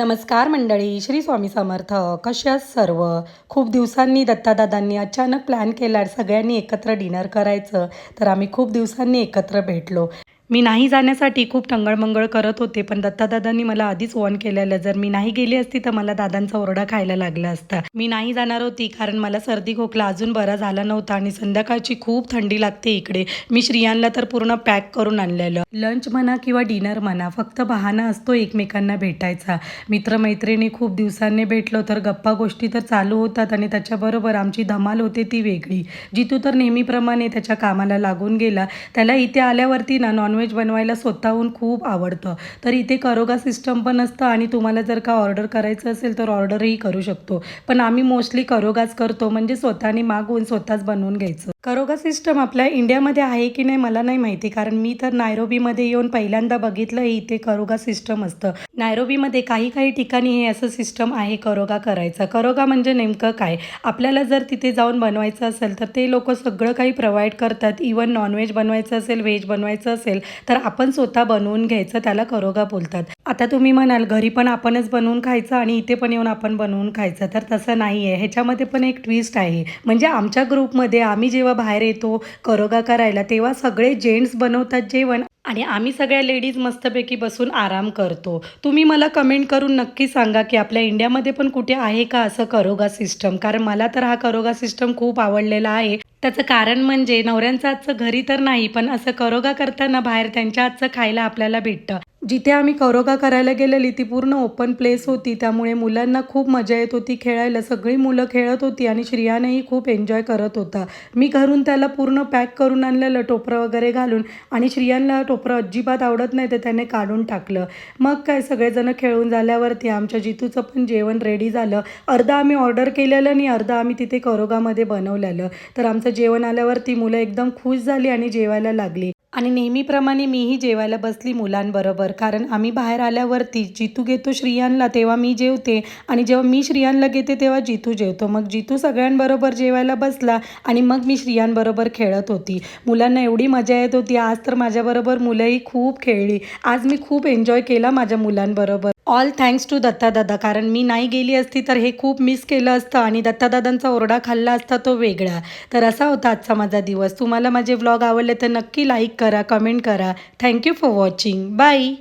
नमस्कार मंडळी श्री स्वामी समर्थ. कशा सर्व? खूप दिवसांनी दत्तादादांनी अचानक प्लॅन केला सगळ्यांनी एकत्र डिनर करायचं. तर आम्ही खूप दिवसांनी एकत्र भेटलो. मी नाही जाण्यासाठी खूप टंगळमंगळ करत होते पण दत्तादादांनी मला आधीच वॉर्न केलेलं जर मी नाही गेली असती तर मला दादांचा ओरडा खायला लागला असता. मी नाही जाणार होती कारण मला सर्दी खोकला अजून बरा झाला नव्हता आणि संध्याकाळची खूप थंडी लागते इकडे. मी श्रियांना तर पूर्ण पॅक करून आणलेलं. लंच म्हणा किंवा डिनर म्हणा फक्त बहाणा असतो एकमेकांना भेटायचा. मित्रमैत्रिणी खूप दिवसांनी भेटलो तर गप्पा गोष्टी तर चालू होतात आणि त्याच्याबरोबर आमची धमाल होते ती वेगळी. जितू तर नेहमीप्रमाणे त्याच्या कामाला लागून गेला. त्याला इथे आल्यावरती ना नॉनव्हेज बनवायला स्वतःहून खूप आवडतं. तर इथे करोगा सिस्टम पण असतं आणि तुम्हाला जर का ऑर्डर करायचं असेल तर ऑर्डरही करू शकतो. पण आम्ही मोस्टली करोगाच करतो म्हणजे स्वतःने मागवून स्वतःच बनवून घ्यायचं. करोगा सिस्टम आपल्या इंडियामध्ये आहे की नाही मला नाही माहिती कारण मी तर नायरोबीमध्ये येऊन पहिल्यांदा बघितलं इथे करोगा सिस्टम असतं. नायरोबीमध्ये काही काही ठिकाणी हे असं सिस्टम आहे करोगा करायचं. करोगा म्हणजे नेमकं काय? आपल्याला जर तिथे जाऊन बनवायचं असेल तर ते लोक सगळं काही प्रोव्हाइड करतात. इवन नॉनव्हेज बनवायचं असेल व्हेज बनवायचं असेल तर आपण स्वतः बनवून घ्यायचं त्याला करोगा बोलतात. आता तुम्ही म्हणाल घरी पण आपणच बनवून खायचं आणि इथे पण येऊन आपण बनवून खायचं तर तसं नाही आहे ह्याच्यामध्ये पण एक ट्विस्ट आहे. म्हणजे आमच्या ग्रुपमध्ये आम्ही जेव्हा बाहेर येतो करोगा करायला तेव्हा सगळे जेंट्स बनवतात जेवण आणि आम्ही सगळ्या लेडीज मस्तपैकी बसून आराम करतो. तुम्ही मला कमेंट करून नक्की सांगा की आपल्या इंडियामध्ये पण कुठे आहे का असं करोगा सिस्टम कारण मला तर हा करोगा सिस्टम खूप आवडलेला आहे. त्याचं कारण म्हणजे नवऱ्यांचं आजचं घरी तर नाही पण असं करोगा करताना बाहेर त्यांच्या आजचं खायला आपल्याला भेटतं. जिथे आम्ही करोगा करायला गेलेली ती पूर्ण ओपन प्लेस होती. त्यामुळे मुलांना खूप मजा येत होती खेळायला. सगळी मुलं खेळत होती आणि श्रियानेही खूप एन्जॉय करत होता. मी घरून त्याला पूर्ण पॅक करून आणलेलं टोपरं वगैरे घालून आणि श्रियांना टोपरं अजिबात आवडत नाही तर त्याने काढून टाकलं. मग काय सगळेजणं खेळून झाल्यावरती आमच्या जितूचं पण जेवण रेडी झालं. अर्धा आम्ही ऑर्डर केलेलं आणि अर्धा आम्ही तिथे करोगामध्ये बनवलेलं. तर आमचं जेवण आल्यावरती मुलं एकदम खुश झाली आणि जेवायला लागली. आणि नेहमीप्रमाणे मीही जेवायला बसली मुलांबरोबर. कारण आम्ही बाहेर आल्यावरती जितू घेतो श्रियांना तेव्हा मी जेवते. आणि जेव्हा मी श्रियांना घेते तेव्हा जितू जेवतो. मग जितू सगळ्यांबरोबर जेवायला बसला आणि मग मी श्रियांबरोबर खेळत होती. मुलांना एवढी मजा येत होती. आज तर माझ्याबरोबर मुलंही खूप खेळली. आज मी खूप एन्जॉय केला माझ्या मुलांबरोबर. All thanks to Dattadada. कारण मी नाही गेली असती तर हे खूप मिस केलं असतं आणि दत्तादादांचा ओरडा खाल्ला असता तो वेगळा. तर असा होता आजचा माझा दिवस. तुम्हाला माझे व्लॉग आवडले तर नक्की लाईक करा कमेंट करा. Thank you for watching bye